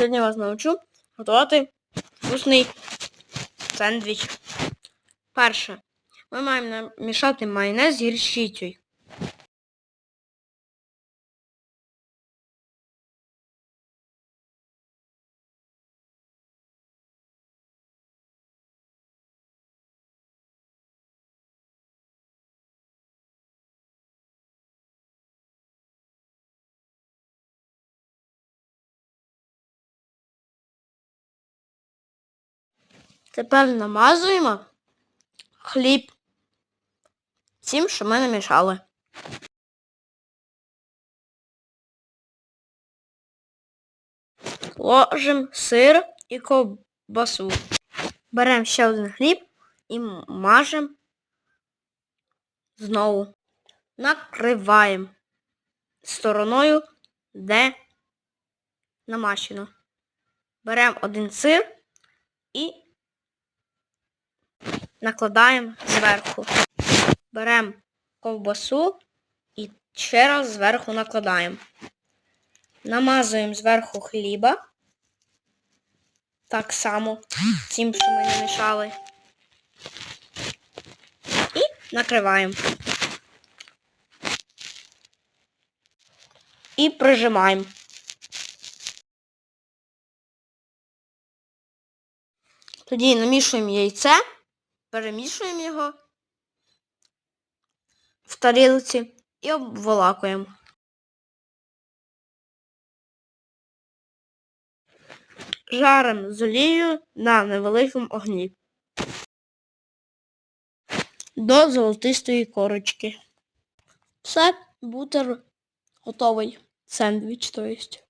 Сьогодні вас навчу готувати вкусний сендвіч. Перше. Ми маємо намішати майонез з гірчицею. Тепер намазуємо хліб тим, що ми намішали. Ложимо сир і ковбасу. Беремо ще один хліб і мажемо знову. Накриваємо стороною, де намащено. Беремо один сир і накладаємо зверху. Беремо ковбасу і ще раз зверху накладаємо. Намазуємо зверху хліба. Так само, тим, що ми намішали. І накриваємо. І прижимаємо. Тоді намішуємо яйце, перемішуємо його в тарілці і обволакуємо. Жаримо з олією на невеликому огні. До золотистої корочки. Все, бутер готовий. Сендвіч, то есть.